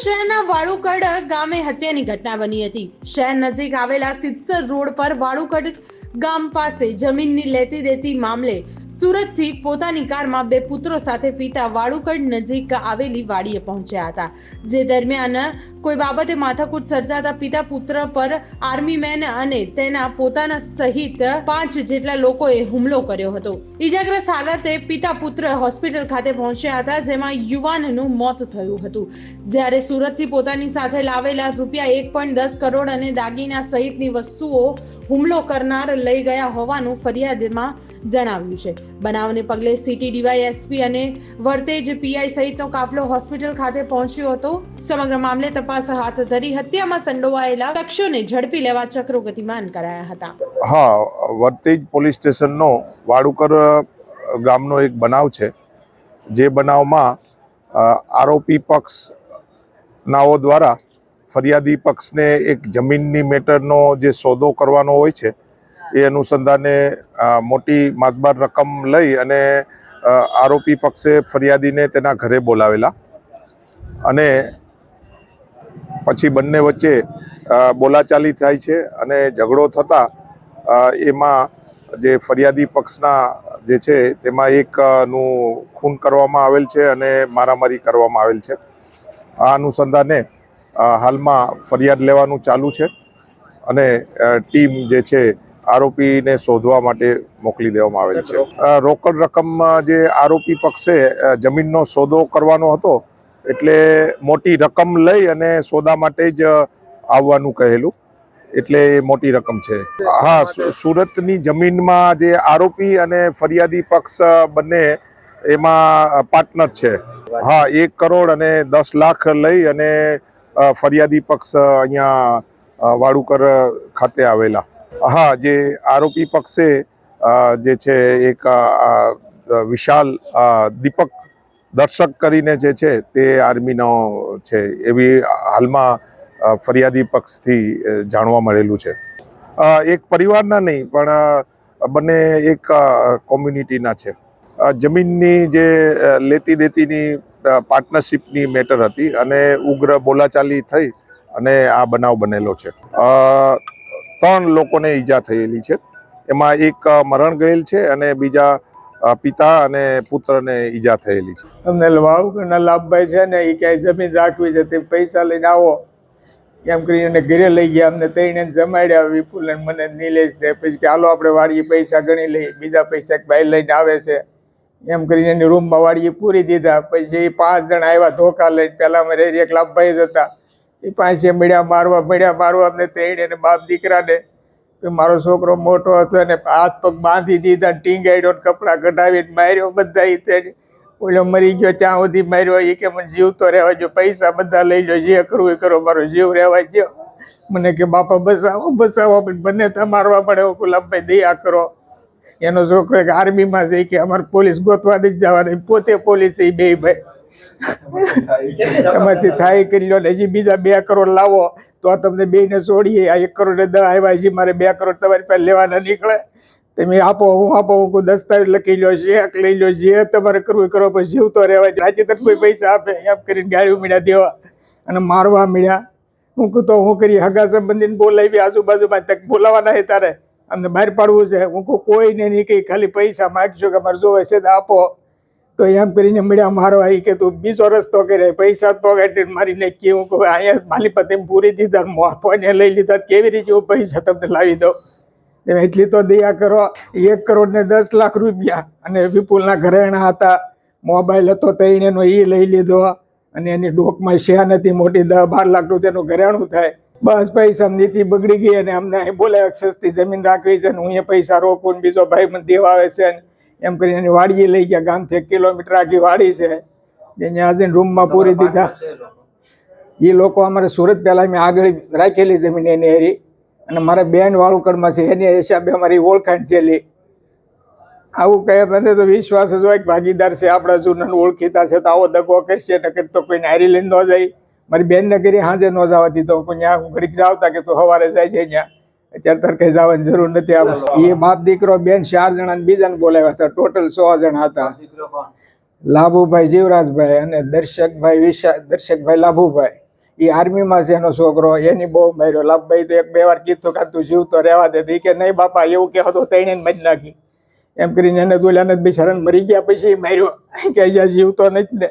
શહેરના વાળુકડ ગામે હત્યાની ઘટના બની હતી. શહેર નજીક આવેલા સિત્સર રોડ પર વાળુકડ ગામ પાસે જમીનની લેતી દેતી મામલે સુરતથી પોતાની કારમાં બે પુત્રો સાથે પિતા વાળુકડ નજીક આવેલી વાડીએ પહોંચ્યા હતા. જે દરમિયાન કોઈ બાબતે માથાકૂટ સર્જાતા પિતા પુત્ર પર આર્મી મેન અને તેના પોતાના સહિત પાંચ જેટલા લોકોએ હુમલો કર્યો હતો. ઈજાગ્રસ્ત હાલતે પિતા પુત્ર હોસ્પિટલ ખાતે પહોંચ્યા હતા, જેમાં યુવાનનું મોત થયું હતું. જ્યારે સુરતથી પોતાની સાથે લાવેલા રૂપિયા એક પોઈન્ટ દસ કરોડ અને દાગીના સહિતની વસ્તુઓ હુમલો કરનાર લઈ ગયા હોવાનું ફરિયાદમાં જણાવ્યું છે. બનાવને પગલે સિટી ડીવાયએસપી અને વર્તેજ પીઆઈ સહિતનો કાફલો હોસ્પિટલ ખાતે પહોંચ્યો હતો. સમગ્ર મામલે તપાસ હાથ ધરી હત્યામાં સંડોવાયેલા શખ્સોને ઝડપી લેવા ચક્રો ગતિમાન કરાયા હતા. હા, વર્તેજ પોલીસ સ્ટેશનનો વાડુકર ગામનો એક બનાવ છે. જે બનાવમાં આરોપી પક્ષ નાઓ દ્વારા ફરિયાદી પક્ષને એક જમીનની મેટરનો જે સોદો કરવાનો હોય છે એ અનુસંધાને મોટી માતબાર રકમ લઈ અને આરોપી પક્ષે ફરિયાદીને તેના ઘરે બોલાવેલા. અને પછી બંને વચ્ચે બોલાચાલી થાય છે અને ઝઘડો થતાં એમાં જે ફરિયાદી પક્ષના જે છે તેમાં એક નું ખૂન કરવામાં આવેલ છે અને મારામારી કરવામાં આવેલ છે. આ અનુસંધાને હાલમાં ફરિયાદ લેવાનું ચાલુ છે અને ટીમ જે છે આરોપીને શોધવા માટે મોકલી દેવામાં આવેલ છે. રોકડ રકમ જે આરોપી પક્ષે જમીનનો સોદો કરવાનો હતો, એટલે મોટી રકમ લઈ અને સોદા માટે જ આવવાનું કહેલું. એટલે એ મોટી રકમ છે. હા સુરતની જમીનમાં જે આરોપી અને ફરિયાદી પક્ષ બંને એમાં પાર્ટનર છે. હા, એક કરોડ અને દસ લાખ લઈ અને ફરિયાદી પક્ષ અહીંયા વાડુકર ખાતે આવેલા. હા, જે આરોપી પક્ષે જે છે એક વિશાલ દીપક દર્શક કરીને જે છે તે આર્મીનો છે, એવી હાલમાં ફરિયાદી પક્ષથી જાણવા મળેલું છે. એક પરિવારના નહીં, પણ બંને એક કોમ્યુનિટીના છે. જમીનની જે લેતી દેતીની પાર્ટનરશિપની મેટર હતી અને ઉગ્ર બોલાચાલી થઈ અને આ બનાવ બનેલો છે. ત્રણ લોકોને ઈજા થયેલી છે. એમાં એક મરણ ગયેલ છે અને બીજા પિતા અને પુત્રને ઈજા થયેલી છે. અમને વાળુકરના લાભભાઈ છે ને એ ક્યાંય જમીન રાખવી છે તે પૈસા લઈને આવો. એમ કરીને ઘરે લઈ ગયા અમને તઈને જમાડ્યા વિપુલ અને મને નિલેશ ને પછી કે હાલો આપણે વાડીએ પૈસા ગણી લઈએ, બીજા પૈસા એક ભાઈ લઈને આવે છે. એમ કરીને એની રૂમમાં વાડીએ પૂરી દીધા. પછી એ પાંચ જણા આવ્યા ધોકા લઈને. પહેલા અમારે એક લાભભાઈ જ હતા. એ પાંચે મળ્યા, મારવા મળ્યા, મારવા અમને તઈને અને બાપ દીકરાને કે મારો છોકરો મોટો હતો અને હાથ પગ બાંધી દીધા ટીંગાડ્યો ને કપડાં કઢાવીને માર્યો બધા તે ઓલો મરી ગયો ત્યાં સુધી માર્યો. એ કે મને જીવતો રહેવા જો પૈસા બધા લઈ લો જે કરવું એ કરો, મારો જીવ રહેવા ગયો મને કે બાપા બસાવો બસાવો, પણ બંને તમારવા મારવા પડે. ગુલાબભાઈ દયા કરો. એનો છોકરો એક આર્મીમાં છે. કે અમારે પોલીસ ગોતવા નથી જવાની. પોતે પોલીસ એ બે ભાઈ. એમાંથી થાય કરી લો ને હજી બીજા બે કરોડ લાવો, તો આ તમને બેને છોડીએ આ એક કરોડ ને દસ આવ્યા હજી મારે બે કરોડ તમારી પાસે લેવાના નીકળે. તમે આપો, હું આપો, હું કોઈ દસ્તાવેજ લખી લો ચેક લઈ લો જે તમારે કરવું કરો, પછી જીવતો રહેવાય આજે તક કોઈ પૈસા આપે એમ કરીને ગાડી મળ્યા દેવા અને મારવા મળ્યા હું કહું તો હું કરી હગા સંબંધીને બોલાવી, આજુબાજુમાં તક બોલાવાના હે તારે. અમને બહાર પાડવું છે. હું કહું, કોઈને નહીં કહી, ખાલી પૈસા માગજો કે મારે જોવે છે આપો. તો એમ કરીને મળ્યા, મારો આવી કે તું બીજો રસ્તો કરે પૈસા પોકેટ મારીને કેવું કે અહીંયા માલી પતિ પૂરી દીધા મોફોને લઈ લીધા, કેવી રીતે હું પૈસા તમને લાવી દઉં? એટલી તો દયા કરો, એક કરોડ ને દસ લાખ રૂપિયા, અને વિપુલના ઘરેણા હતા, મોબાઈલ હતો તૈણેનો એ લઈ લીધો, અને એની ડોકમાં શ્યા નથી મોટી દસ બાર લાખ રૂપિયાનું ઘરેણું થાય. બસ પૈસા નીતિ બગડી ગઈ, અને અમને અહીં બોલાવે અક્ષસથી જમીન રાખવી છે અને હું એ પૈસા રોકું બીજો ભાઈ મને દેવા આવે છે એમ કરીને એની વાડીએ લઈ ગયા. ગામથી એક કિલોમીટર આખી વાડી છે. એને આજે રૂમમાં પૂરી દીધા. એ લોકો? અમારે સુરત પહેલાં મેં આગળ રાખેલી જમીન એની હેરી. અને મારા બેન વાળુકડમાં છે. એની હિસાબે અમારી ઓળખાણ છેલી આવું કહે મને તો વિશ્વાસ જ હોય કે ભાગીદાર છે. આપણા જૂના ઓળખીતા છે તો આવો દગો કરશે નકર તો કોઈને હારી લઈને ન જાય. મારી બેનને કરી સાંજે ન જવા દીધો. પણ ત્યાં હું ઘડીક જાવતા કે તું સવારે જાય છે ત્યાં. અત્યારે કઈ જવાની જરૂર નથી આપણે એ બાપ દીકરો બેન ચાર જણા બીજાને બોલાવ્યા હતા. ટોટલ સો જણા હતા. લાભુભાઈ જીવરાજભાઈ અને દર્શકભાઈ વિશા દર્શકભાઈ લાભુભાઈ. એ આર્મીમાં છે એનો છોકરો. એની બહુ માર્યો. લાભભાઈ તો એક બે વાર કીધું કે તું જીવતો રહેવા દે. કે નહીં બાપા એવું કે હતો તેને મરી નાખી. એમ કરીને એને દુલ્યાને બિચારાને મરી ગયા પછી માર્યો. કે અહીંયા જીવતો નથી ને.